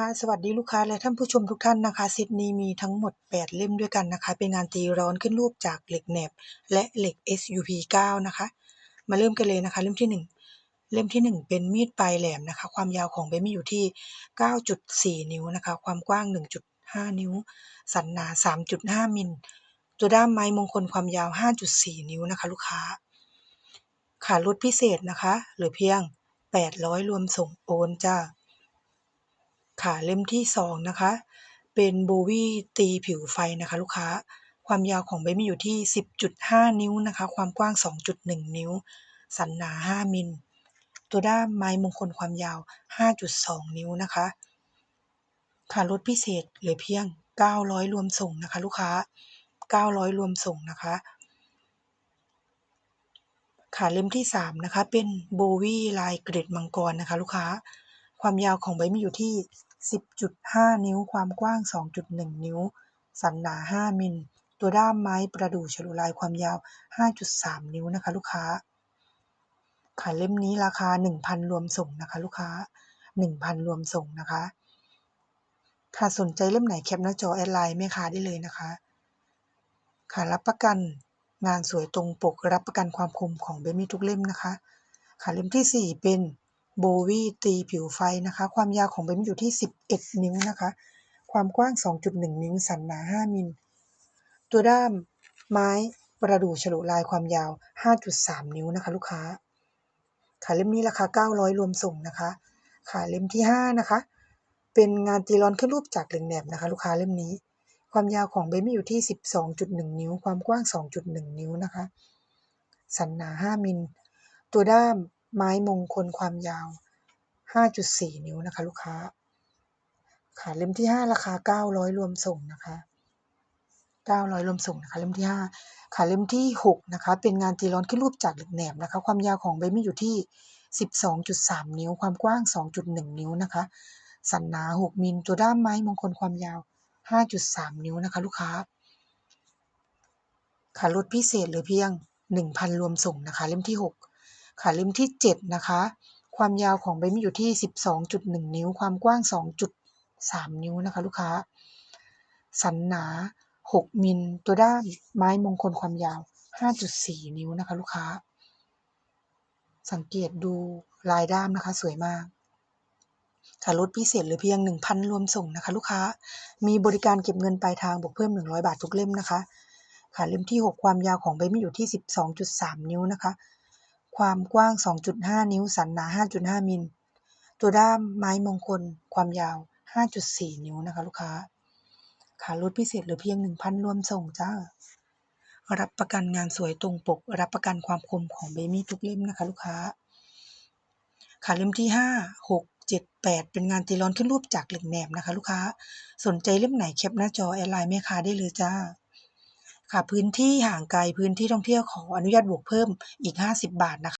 ค่ะสวัสดีลูกค้าและท่านผู้ชมทุกท่านนะคะเซตนี้มีทั้งหมด 8 เล่มด้วยกันนะคะ เป็นงานตีร้อนขึ้นรูปจากเหล็กแหนบ และเหล็ก SUP 9 นะคะ มาเริ่มกันเลยนะคะ เล่มที่ 1 เล่มที่ 1 เป็นมีดปลายแหลมนะคะ ความยาวของใบมีอยู่ที่ 9.4 นิ้วนะคะ ความกว้าง 1.5 นิ้ว สันหนา 3.5 มิล ตัวด้ามไม้มงคลความยาว 5.4 นิ้วนะคะ ลูกค้าขาลดพิเศษนะคะเหลือเพียง 800 รวมส่งโอนจ้า ค่ะ เล่มที่สองนะคะ เป็นโบวี่ตีผิวไฟนะคะลูกค้า ความยาวของใบมีดอยู่ที่ 10.5 นิ้วนะคะ ความกว้าง 2.1 นิ้ว สันหนา 5 มิล ตัวด้ามไม้มงคลความยาว 5.2 นิ้วนะคะ ค่ะลดพิเศษเหลือเพียง 900 รวมส่งนะคะลูกค้า 900 รวมส่งนะคะค่ะเล่มที่สามนะคะเป็นโบวี่ลายกร็ดมังกรนะคะลูกค้า ความยาวของใบมีอยู่ที่ 10.5นิ้วความกว้าง2.1นิ้ว สันหนา5มิล ตัวด้ามไม้ประดู่ฉลุลายความยาว5.3นิ้วนะคะลูกค้าค่ะเล่มนี้ราคา1,000รวมส่งนะคะลูกค้า1,000รวมส่งนะคะค่ะสนใจเล่มไหนแคปหน้าจอแอดไลน์แม่ค้าได้เลยนะคะ ค่ะรับประกันงานสวยตรงปกรับประกันความคมของเบมี่ทุกเล่มนะคะ ค่ะเล่มที่ 4 เป็น โบวี่ตีผิวไฟนะคะ ความยาวของเบมอยู่ที่ 11 นิ้วนะคะ ความกว้าง 2.1 นิ้ว สันหนา 5 มิล ตัวด้ามไม้ประดู่ฉลุลายความยาว 5.3 นิ้วนะคะ ลูกค้าค่ะเล่มนี้ราคา 900 รวมส่งนะคะค่ะเล่มที่ 5 นะคะ เป็นงานตีร้อนขึ้นรูปจากเหล็กแหนบนะคะ ลูกค้าเล่มนี้ ความยาวของเบมอยู่ที่ 12.1 นิ้ว ความกว้าง 2.1 นิ้วนะคะ สันหนา 5 มิล ตัวด้าม ไม้มงคลความยาว 5.4 นิ้วนะคะ ลูกค้า ค่ะเล่มที่ 5 ราคา 900 รวมส่งนะคะ900รวมส่งนะคะเล่มที่ 5 ค่ะเล่มที่ 6 นะคะ เป็นงานตีร้อนขึ้นรูปจากเหล็กแหนบนะคะ ความยาวของเบมี่อยู่ที่ 12.3 นิ้ว ความกว้าง 2.1 นิ้วนะคะ สันหนา 6 มิลตัวด้ามไม้มงคลความยาว 5.3 นิ้วนะคะ ลูกค้า ค่ะลดพิเศษเหลือเพียง 1,000 รวมส่งนะคะ เล่มที่ 6 ค่ะเล่มที่ 7 นะคะ ความยาวของใบมีดอยู่ที่ 12.1 นิ้ว ความกว้าง 2.3 นิ้วนะคะ ลูกค้า สันหนา 6 มิล ตัวด้ามไม้มงคลความยาว 5.4 นิ้วนะคะ ลูกค้า สังเกตดูลายด้ามนะคะ สวยมากค่ะลดพิเศษหลือเพียง 1,000 รวมส่งนะคะ ลูกค้า มีบริการเก็บเงินปลายทางบวกเพิ่ม 100 บาททุกเล่มนะคะ ค่ะเล่มที่ 6 ความยาวของใบมีดอยู่ที่ 12.3 นิ้วนะคะ ความกว้าง 2.5 นิ้ว สันหนา 5.5 มิล ตัวด้ามไม้มงคล ความยาว 5.4 นิ้วนะคะลูกค้าค่ะลดพิเศษเหลือเพียง 1,000 รวมส่งจ้า รับประกันงานสวยตรงปก รับประกันความคมของเบมี่ทุกเล่มนะคะลูกค้าค่ะเล่มที่ 5 6 7 8 เป็นงานตีร้อนขึ้นรูปจากเหล็กแหนบนะคะลูกค้า สนใจเล่มไหนแคปหน้าจอแอดไลน์แม่ค้าได้เลยจ้า ค่ะ พื้นที่ห่างไกล พื้นที่ท่องเที่ยวขออนุญาตบวกเพิ่มอีก 50 บาทนะคะ